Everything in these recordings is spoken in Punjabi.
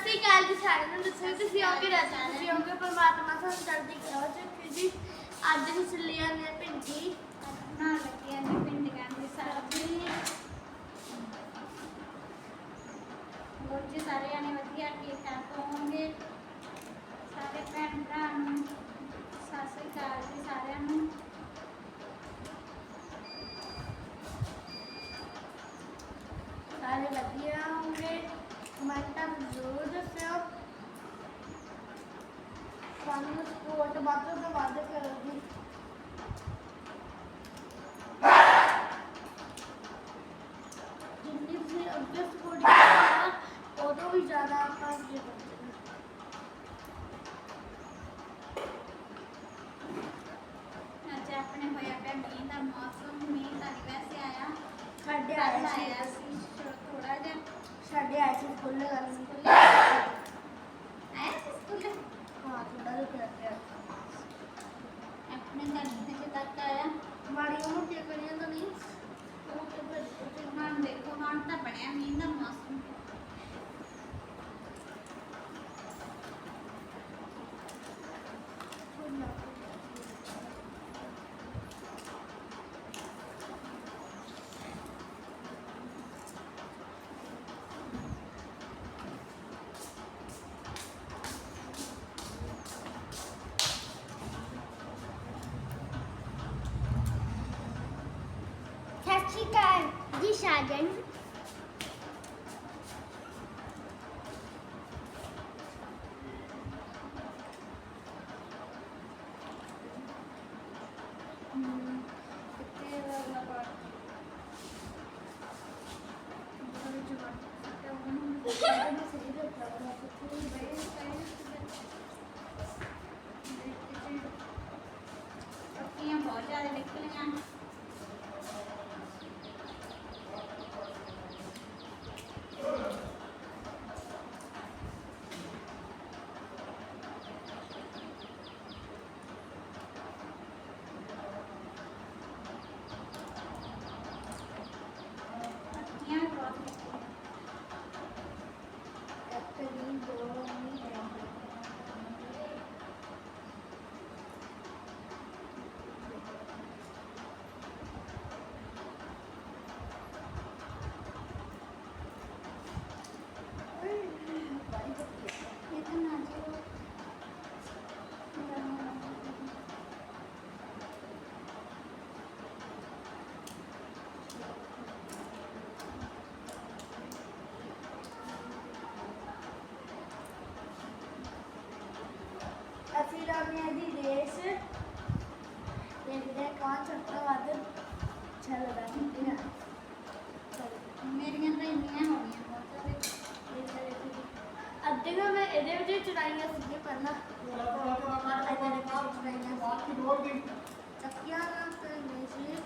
ਸ੍ਰੀ ਅਕਾਲ ਜੀ ਸਾਰਿਆਂ ਨੂੰ। ਦੱਸੋ ਤੁਸੀਂ ਆਓਗੇ ਰਾਜੀ ਤੁਸੀਂ ਆਓਗੇ ਪਰਮਾਤਮਾ ਤੁਹਾਨੂੰ ਚੜ੍ਹਦੀ ਕਲਾ ਚ ਰੱਖੇ ਜੀ। ਅੱਜ ਅਸੀਂ ਚੱਲੇ ਜਾਂਦੇ ਹਾਂ ਭਿੰਡੀ ਬਣਾ ਲੱਗਿਆ ਜੀ ਪਿੰਡੀਆਂ ਦੀ ਸਬਜ਼ੀ ਹੋਰ ਜੀ ਸਾਰੇ ਜਾਣੇ ਵਧੀਆ ਠੀਕ ਠਾਕ ਹੋਣਗੇ ਸਾਰੇ ਭੈਣ ਭਰਾ ਨੂੰ। she's ਜੀ ਸਾਜਨ ਪੱਕੀਆਂ ਬਹੁਤ ਜ਼ਿਆਦਾ ਨਿਕਲੀਆਂ ਪੱਕੀਆਂ ਵੀ ਬਹੁਤ ਨਿਕਲੀਆਂ ਇਹ ਤਾਂ ਨਾ ਜੀ ਅਸੀਂ ਲਾਉਂਦੇ ਦੀ ਰੇਸ ਦੇਖਦੇ ਹਾਂ ਕੌਣ ਸਭ ਤੋਂ ਵੱਧ ਚੱਲਦਾ ਹੈ ਮੇਰੀਆਂ ਤਾਂ ਇੰਨੀਆਂ ਹੋ ਗਈਆਂ ਬਹੁਤ ਜ਼ਿਆਦਾ ਅੱਧੇ ਕੁ ਮੈਂ ਇਹਦੇ ਵਿੱਚ ਚੜਾਈਆਂ ਸੀਗੀਆਂ ਪਹਿਲਾਂ ਇਹਦੇ ਵਿੱਚ ਚੜਾਈਆਂ ਚੱਕੀਆਂ ਨਾਲ ਤੇ ਨਹੀਂ ਸੀ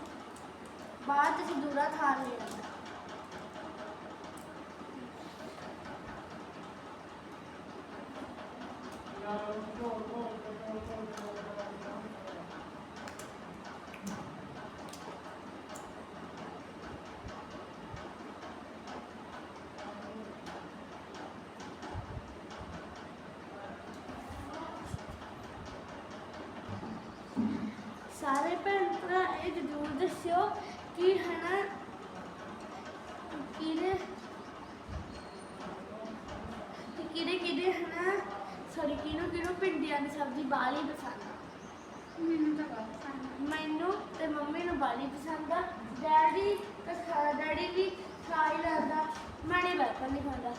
ਬਾਅਦ ਵਿੱਚ ਦੂਰਾ ਥਾਰ ਲਿਆ ਸਾਰੇ ਭੈਣ ਭਰਾ ਇਹ ਜ਼ਰੂਰ ਦੱਸਿਓ ਕਿ ਹਨਾ ਕਿਹਦੇ? ਕਿ ਕਿਹਦੇ ਕਿਹਦੇ ਹਨਾ ਸੌਰੀ ਕਿਹਨੂੰ ਕਿਹਨੂੰ ਭਿੰਡੀਆਂ ਦੀ ਸਬਜ਼ੀ ਬਾਹਲੀ ਪਸੰਦ ਆ? ਮੈਨੂੰ ਤਾਂ ਬਹੁਤ ਪਸੰਦ। ਮੈਨੂੰ ਤੇ ਮੰਮੀ ਨੂੰ ਬਾਹਲੀ ਪਸੰਦ ਆ। ਡੈਡੀ ਤੇ ਖਾ ਡੈਡੀ ਵੀ ਖਾ ਹੀ ਲੈਂਦਾ। ਮੈਂ ਨਹੀਂ ਬਿਲਕੁਲ ਨਹੀਂ ਖਾਂਦਾ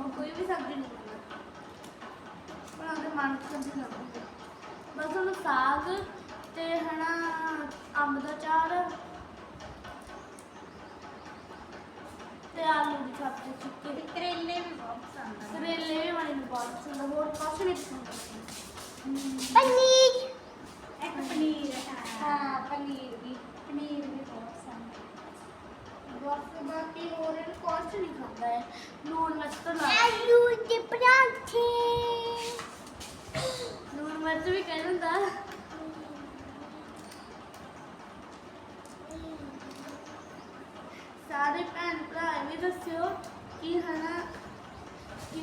ਉਹ ਕੋਈ ਵੀ ਸਬਜ਼ੀ ਨਹੀਂ ਖਾਂਦਾ ਪਰ ਉਹਦੇ ਮਨ ਪਸੰਦ ਹੀ ਲੱਗਦੀ ਬਸ ਉਹਨੂੰ ਸਾਗ ਤੇ ਹਨਾ ਅੰਬ ਦਾ ਚਾਰ ਤੇ ਆਲੂ ਦੀ ਤੇ ਕਰੇਲੇ ਵੀ ਬਹੁਤ ਪਸੰਦ ਆ ਕਰੇਲੇ ਵੀ ਵਾਲੀ ਨੂੰ ਬਹੁਤ ਪਸੰਦ ਆ ਹੋਰ ਕੁਛ ਨਹੀਂ ਪਸੰਦ ਪਨੀਰ ਇੱਕ ਪਨੀਰ ਹਾਂ ਪਨੀਰ ਵੀ ਪਨੀਰ ਵੀ ਬਹੁਤ ਪਸੰਦ ਆ। ਬਸ ਬਾਕੀ ਹੋਰ ਇਹਨੂੰ ਕੁਛ ਨਹੀਂ ਖਾਂਦਾ ਹੈ ਨੂਨ ਮਿਰਚ ਤੋਂ ਲਾ ਆਲੂ ਦੇ ਪਰਾਂਠੇ ਨੂਨ ਮਿਰਚ ਵੀ ਕਹਿ ਦਿੰਦਾ ਸਾਰੇ ਭੈਣ ਭਰਾ ਇਹ ਵੀ ਦੱਸਿਓ ਕਿ ਹਨਾ, ਕਿ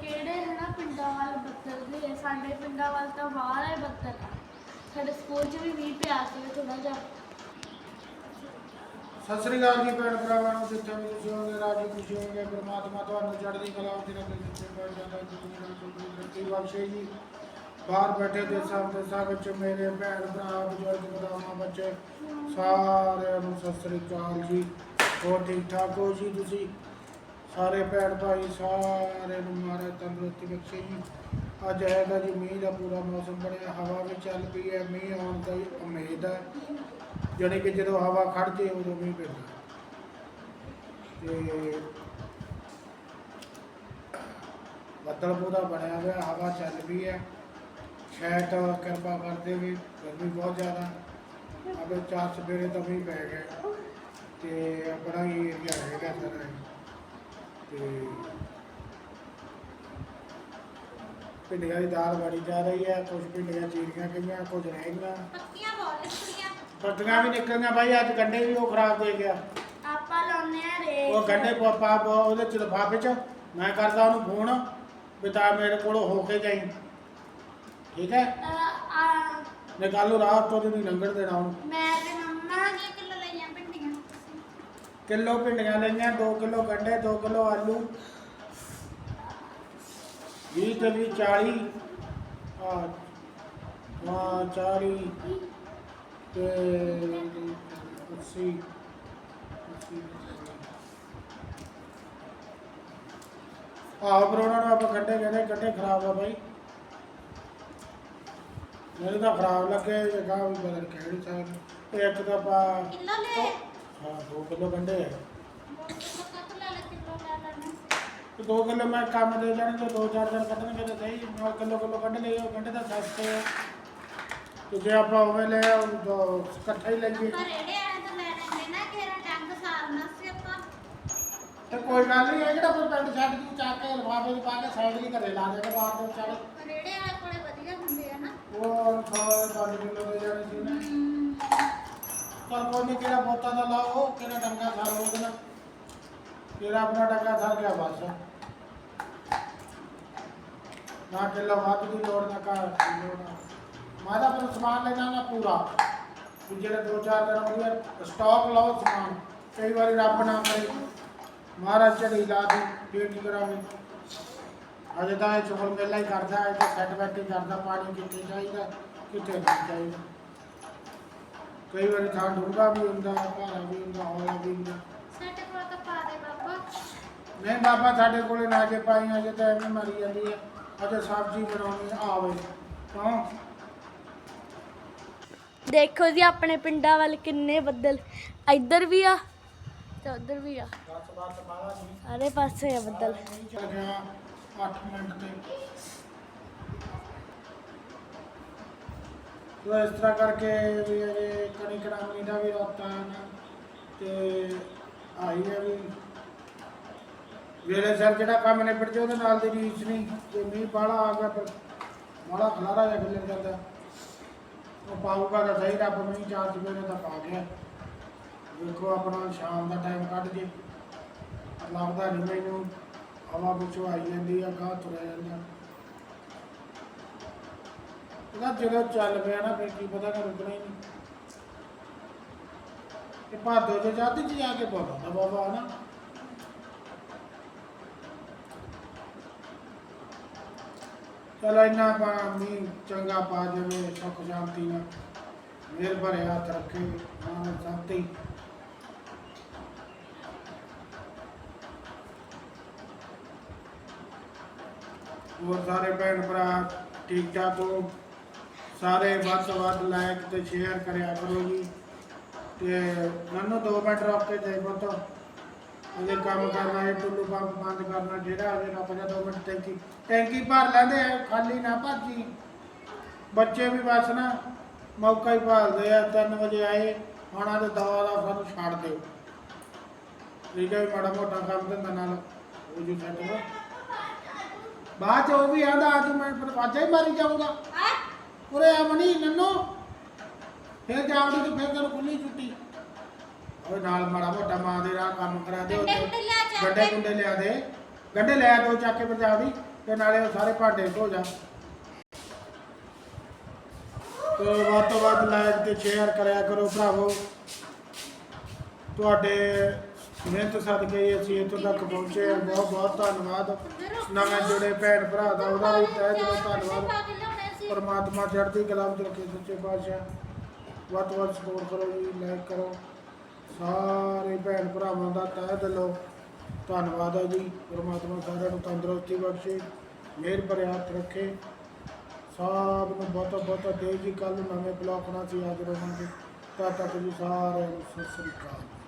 ਕਿਹੜੇ ਹਨਾ ਪਿੰਡਾਂ ਵੱਲ ਬੱਦਲ ਦੇ ਆ। ਸਾਡੇ ਪਿੰਡਾਂ ਵੱਲ ਤਾਂ ਬਾਹਰ ਹੈ ਬੱਦਲ ਸਾਡੇ ਸਕੂਲ 'ਚ ਵੀ ਮੀਂਹ ਪਿਆ ਸੀ ਥੋੜਾ ਜਿਹਾ। ਸਤਿ ਸ੍ਰੀ ਅਕਾਲ ਜੀ ਭੈਣ ਭਰਾਵਾਂ ਨੂੰ, ਜਿੱਥੇ ਵੀ ਤੁਸੀਂ ਹੋਗੇ ਰਾਜੀ ਖੁਸ਼ੀ ਹੋਗੇ ਪ੍ਰਮਾਤਮਾ ਤੁਹਾਨੂੰ ਚੜ੍ਹਦੀ ਕਲਾ ਵਿੱਚ ਰੱਖੇ, ਜਿੱਥੇ ਪੈ ਜਾਂਦਾ, ਜਿੱਥੇ ਕੋਈ ਰੱਖੀ। ਬਖਸ਼ੇ ਜੀ। ਬਾਹਰ ਬੈਠੇ ਦੇਸਾਂ ਦੇਸਾਂ ਵਿੱਚ ਮੇਰੇ ਭੈਣ ਭਰਾ, ਬਜ਼ੁਰਗ ਬਦਾਮਾ ਬੱਚੇ, ਸਾਰਿਆਂ ਨੂੰ ਸਤਿ ਸ੍ਰੀ ਅਕਾਲ ਜੀ। ਹੋਰ ਠੀਕ ਠਾਕ ਹੋ ਜੀ ਤੁਸੀਂ? ਸਾਰੇ ਭੈਣ ਭਾਈ ਸਾਰਿਆਂ ਨੂੰ ਮਾਰੇ ਤੰਦਰੁਸਤੀ ਬਖਸ਼ੇ ਜੀ। ਅੱਜ ਹੈਗਾ ਜੀ ਮੀਂਹ ਦਾ ਪੂਰਾ ਮੌਸਮ ਬਣਿਆ, ਹਵਾ ਵੀ ਚੱਲ ਪਈ ਹੈ, ਮੀਂਹ ਆਉਣ ਦੀ ਉਮੀਦ ਹੈ। ਜਾਣੀ ਕਿ ਜਦੋਂ ਹਵਾ ਖੜ ਜੇ ਉਦੋਂ ਮੀਂਹ ਪੈਂਦਾ। ਤੇ ਬੱਦਲ ਪੂਰਾ ਬਣਿਆ ਹੋਇਆ, ਹਵਾ ਚੱਲ ਪਈ ਹੈ। ਸ਼ਾਇਦ ਕਿਰਪਾ ਕਰਦੇ ਵੀ ਗਰਮੀ ਬਹੁਤ ਜ਼ਿਆਦਾ, ਅਬੇ ਚਾਰ ਸਵੇਰੇ ਤਾਂ ਮੀਂਹ ਪੈ ਗਿਆ। ਤੇ ਆਪਣਾ ਹੀ ਏਰੀਆ ਹੈਗਾ ਸਾਰਾ। ਇਹ। ਤੇ ਭਿੰਡੀਆਂ ਦੀ ਦਾਲ ਬੜੀ ਜਾ ਰਹੀ ਹੈ ਕੁਝ ਭਿੰਡੀਆਂ ਚੀਰੀਆਂ ਗਈਆਂ ਕੁਝ ਰਹਿ ਗਈਆਂ। ਪੱਕੀਆਂ ਬਹੁਤ ਨਿਕਲੀਆਂ ਪੱਤੀਆਂ ਵੀ ਨਿਕਲੀਆਂ ਬਾਈ ਅੱਜ ਗੰਡੇ ਵੀ ਉਹ ਖਰਾਬ ਦੇ ਗਿਆ। ਆਪਾਂ ਲਾਉਨੇ ਆ ਰੇ ਉਹ ਗੰਡੇ ਪਾਪਾ ਉਹਦੇ ਚ ਲਿਫਾਫੇ ਚ। ਮੈਂ ਕਰਦਾ ਉਹਨੂੰ ਫੋਨ ਵੀ ਤਾਂ ਮੇਰੇ ਕੋਲ ਹੋ ਕੇ ਜਾਈ। ਠੀਕ ਹੈ? ਆ ਮੈਂ ਕੱਲ ਨੂੰ ਰਾਤ ਤੋਂ ਨਹੀਂ ਲੰਘਣ ਦੇਣਾ ਉਹਨੂੰ। ਮੈਂ ਤੇ ਮੰਮਾ ਕਿੰਨੀਆਂ ਕਿਲੋ ਲਈਆਂ ਭਿੰਡੀਆਂ ਕਿਲੋ ਭਿੰਡੀਆਂ ਲਈਆਂ 2 ਕਿਲੋ ਗੰਡੇ 2 ਕਿਲੋ ਆਲੂ। 20 ਤੇ 20 40 ਆ ਹਾਂ 40 ਤੇ 80 ਆਹ ਪਰ ਉਹਨਾਂ ਨੂੰ ਆਪਾਂ ਕੱਢੇ ਕਹਿੰਦੇ, ਗੱਡੇ ਖਰਾਬ ਆ ਬਾਈ। ਮੈਨੂੰ ਤਾਂ ਖਰਾਬ ਲੱਗੇ ਜਗਾ ਵੀ ਬਦਲ ਕੇ ਨਹੀਂ ਇੱਕ ਤਾਂ ਆਪਾਂ ਹਾਂ 2 ਕਿਲੋ ਗੰਡੇ। ਤੇ 2 ਕਿਲੋ ਮੈਂ ਕੰਮ ਦੇ ਜਾਣਗੇ 2-4 ਦਿਨ ਕੱਢਣਗੇ ਤਾਂ ਸਹੀ 9 ਕਿਲੋ ਕਿਲੋ ਕੱਢ ਲਏ ਉਹ ਗੰਡੇ ਤਾਂ ਸਸਤੇ ਆ। ਤੇ ਜੇ ਆਪਾਂ ਉਵੇਂ ਲੈ ਤਾਂ ਇਕੱਠਾ ਹੀ ਲਈਏ। ਤਾਂ ਤੇ ਕੋਈ ਗੱਲ ਨਹੀਂ ਇਹ ਕਿਹੜਾ ਕੋਈ ਪਿੰਡ ਛੱਡ ਕੇ ਚੱਕ ਕੇ ਲਫਾਫੇ 'ਚ ਪਾ ਕੇ ਸਾਈਡ ਹੀ ਘਰੇ ਲਾ ਦੇ ਕੇ ਬਾਹਰ ਦੇ ਚਾਲੇ ਪਰ ਇਹੜੇ ਵਾਲੇ ਕੋਲੇ ਵਧੀਆ ਹੁੰਦੇ ਆ ਨਾ। ਉਹ ਖਾਏ 5 ਕਿਲੋ ਦੇ ਜਾਣੇ ਸੀ। ਨਾ ਪਰ ਕੋਈ ਨਹੀਂ ਕਿਹੜਾ ਬੋਤਾ ਦਾ ਲਾਓ ਕਿਹੜਾ ਡੰਗਾ ਸਾਰ ਉਹਦੇ ਨਾਲ। ਕਿਹੜਾ ਆਪਣਾ ਡੰਗਾ ਸਾਰ ਗਿਆ, ਬਸ। ਨਾ ਕਿਲੋ ਵੱਧ ਦੀ ਲੋੜ, ਨਾ ਕਰ ਲੋੜ। ਨਾ ਸਮਾਨ ਲੈਣਾ ਨਾ ਪੂਰਾ। ਵੀ ਦੋ ਚਾਰ ਦਿਨ ਉਹਦੇ ਸਟਾਕ ਲਾਓ ਸਮਾਨ। ਕਈ ਵਾਰੀ ਰੱਬ ਨਾ ਕਰੇ। ਮਹਾਰਾਜ ਚੜੀ ਲਾ ਦੇ, ਫੇਰ ਕੀ ਅਜੇ ਤਾਂ ਇਹ ਚੋਲ ਮੇਲਾ ਹੀ ਕਰਦਾ, ਇਹ ਤਾਂ ਸੈੱਟ ਬੈਠ ਕਰਦਾ, ਪਾਣੀ ਕਿੱਥੇ ਚਾਹੀਦਾ, ਕਿੱਥੇ ਨਹੀਂ ਚਾਹੀਦਾ। ਕਈ ਵਾਰੀ ਥਾਂ ਡੂੰਘਾ ਵੀ ਹੁੰਦਾ ਭਾਰਾ ਵੀ ਹੁੰਦਾ ਹੌਲਾ ਵੀ ਹੁੰਦਾ। ਸਾਡੇ ਕੋਲ ਤਾਂ ਪਾ ਦੇ ਬਾਬਾ। ਨਹੀਂ ਬਾਬਾ ਸਾਡੇ ਕੋਲੇ ਨਾ ਜੇ ਪਾਈ ਅਜੇ ਤਾਂ ਐਵੇਂ ਮਰੀ ਜਾਂਦੀ ਹੈ ਅਜੇ ਸਬਜ਼ੀ ਬਣਾਉਣੀ ਆਵੇ। ਕਿਉਂ? ਦੇਖੋ ਜੀ ਆਪਣੇ ਪਿੰਡਾਂ ਵੱਲ ਕਿੰਨੇ ਬੱਦਲ। ਇੱਧਰ ਵੀ ਆ ਤੇ ਉੱਧਰ ਵੀ ਆ। ਦਸ ਬਾਤ ਬਾਲਾ ਜੀ ਸਾਰੇ ਪਾਸੇ ਆ ਬੱਦਲ। ਨਹੀਂ ਚੱਲ ਗਿਆ 8 ਮਿੰਟ ਤੇ। ਤੋ ਇਸ ਤਰ੍ਹਾਂ ਕਰਕੇ ਵੀ ਇਹ ਕਣੀ ਕੜਾਮਣੀ ਦਾ ਵੀ ਰੋਤਾ ਹੈ ਤੇ ਆਈ ਹੈ ਵੀ ਵੇਲੇ ਸਰ ਜਿਹੜਾ ਕੰਮ ਨੇ ਜੇ ਉਹਦੇ ਨਾਲ ਦੀ ਰੀਸ ਨਹੀਂ, ਜੇ ਮੀਂਹ ਬਾਹਲਾ ਆ ਗਿਆ ਫਿਰ ਮਾੜਾ ਖਲਾਰਾ ਜਿਹਾ ਖਿਲਰ ਜਾਂਦਾ। ਉਹ ਪਾਊਗਾ ਤਾਂ ਸਹੀ, ਰੱਬ ਮੀਂਹ ਚਾਰ ਚਵੇਰੇ ਤਾਂ ਪਾ ਗਿਆ। ਵੇਖੋ ਆਪਣਾ ਸ਼ਾਮ ਦਾ ਟਾਈਮ ਕੱਢ ਜੇ ਲੱਗਦਾ ਨਹੀਂ ਮੈਨੂੰ, ਹਵਾ ਵਿੱਚੋਂ ਆਈ ਜਾਂਦੀ ਆ, ਗਾਹ ਤੁਰਿਆ ਜਾਂਦਾ। ਇਹਦਾ ਜਦੋਂ ਚੱਲ ਪਿਆ ਨਾ, ਫਿਰ ਕੀ ਪਤਾ ਕਿ ਰੁਕਣਾ ਹੀ ਨਹੀਂ। ਇਹ ਭਾਦੋ ਜੇ ਜਾਂਦੀ ਚ ਜਾ ਕੇ ਬੋਲਦਾ ਬਾਬਾ ਨਾ। ਚਲੋ ਇੰਨਾ ਪਾ ਮੀਂਹ ਚੰਗਾ ਪਾ ਜਾਵੇ, ਸੁੱਖ ਸ਼ਾਂਤੀ ਨਾਲ। ਮੇਰ ਭਰੇ ਹੱਥ ਰੱਖੇ, ਮਾਨ ਸ਼ਾਂਤੀ। ਹੋਰ ਸਾਰੇ ਭੈਣ ਭਰਾ ਠੀਕ ਠਾਕ ਹੋ? ਸਾਰੇ ਵੱਧ ਤੋਂ ਵੱਧ ਲਾਈਕ ਤੇ ਸ਼ੇਅਰ ਕਰਿਆ ਕਰੋ ਜੀ। ਤੇ ਮੈਨੂੰ 2 ਮਿੰਟ ਰੁਕ ਕੇ ਜਾਈ ਬੋਤੋ ਉਹਦੇ ਕੰਮ ਕਰਨਾ ਹੈ ਟੁੱਲੂ ਪੰਪ ਬੰਦ ਕਰਨਾ, ਜਿਹੜਾ ਅਜੇ ਰੁਕ ਜਾ 2 ਮਿੰਟ ਟੈਂਕੀ ਟੈਂਕੀ ਭਰ ਲੈਂਦੇ ਆ, ਖਾਲੀ ਨਾ ਭਰਜੀ। ਬੱਚੇ ਵੀ ਬਸ ਨਾ, ਮੌਕਾ ਹੀ ਭਾਲਦੇ ਆ 3 ਵਜੇ ਆਏ ਹੁਣ ਆਦੇ ਦਵਾ ਦਾ ਸਾਨੂੰ ਛੱਡ ਦਿਓ। ਠੀਕ ਹੈ, ਮਾੜਾ ਮੋਟਾ ਕੰਮ ਧੰਦਾ ਨਾਲ ਉਹ ਜੀ ਛੱਡ ਬਾਅਦ ਚ ਉਹ ਵੀ ਆਂਦਾ, ਅੱਜ ਮੈਂ ਪਰਵਾਜਾ ਹੀ ਮਾਰੀ ਜਾਊਗਾ। ਉਰੇ ਆ ਮਣੀ ਨੰਨੋ। ਫਿਰ ਜਾਵੜੀ ਤੇ ਫਿਰ ਤੈਨੂੰ ਖੁੱਲੀ ਛੁੱਟੀ। ਓਏ ਨਾਲ ਮਾੜਾ ਮੋਟਾ ਮਾਂ ਦੇ ਰਾਹ ਕੰਮ ਕਰਾ ਦੇ ਗੰਡੇ ਗੁੰਡੇ ਲਿਆ ਗੱਡੇ ਕੇ। ਗੁੰਡੇ ਲਿਆ ਦੇ। ਗੰਢੇ ਲੈ ਦੋ ਚੱਕ ਕੇ ਪੰਜਾਬ ਦੀ ਤੇ ਨਾਲੇ ਉਹ ਸਾਰੇ ਭਾਂਡੇ ਧੋ ਜਾ। ਤੇ ਵੱਧ ਤੋਂ ਵੱਧ ਲਾਈਕ ਤੇ ਸ਼ੇਅਰ ਕਰਿਆ ਕਰੋ ਭਰਾਵੋ। ਤੁਹਾਡੇ ਮਿਹਨਤ ਸਦਕੇ ਹੀ ਅਸੀਂ ਇੱਥੋਂ ਤੱਕ ਪਹੁੰਚੇ ਹਾਂ। ਬਹੁਤ ਬਹੁਤ ਧੰਨਵਾਦ ਨਵੇਂ ਜੁੜੇ ਭੈਣ ਭਰਾ ਦਾ ਉਹਦਾ ਵੀ ਤਹਿ ਦਿਲੋਂ ਧੰਨਵਾਦ। ਪਰਮਾਤਮਾ ਚੜ੍ਹਦੀ ਕਲਾ ਵਿੱਚ ਰੱਖੇ ਸੱਚੇ ਪਾਤਸ਼ਾਹ। ਵੱਧ ਤੋਂ ਵੱਧ ਸਪੋਰਟ ਕਰੋ ਜੀ ਲਾਈਕ ਕਰੋ। ਸਾਰੇ ਭੈਣ ਭਰਾਵਾਂ ਦਾ ਤਹਿ ਦਿਲੋਂ ਧੰਨਵਾਦ ਹੈ ਜੀ। ਪਰਮਾਤਮਾ ਸਾਰਿਆਂ ਨੂੰ ਤੰਦਰੁਸਤੀ ਬਖਸ਼ੇ, ਮਿਹਰ ਭਰਿਆ ਹੱਥ ਰੱਖੇ। ਸਭ ਨੂੰ ਬਹੁਤ ਬਹੁਤ ਦੇ ਜੀ। ਕੱਲ ਨੂੰ ਨਵੇਂ ਬਲੌਗ ਨਾਲ ਅਸੀਂ ਹਾਜ਼ਰ ਹੋਵਾਂਗੇ। ਤਦ ਤੱਕ ਜੀ ਸਾਰਿਆਂ ਨੂੰ ਸਤਿ ਸ੍ਰੀ ਅਕਾਲ।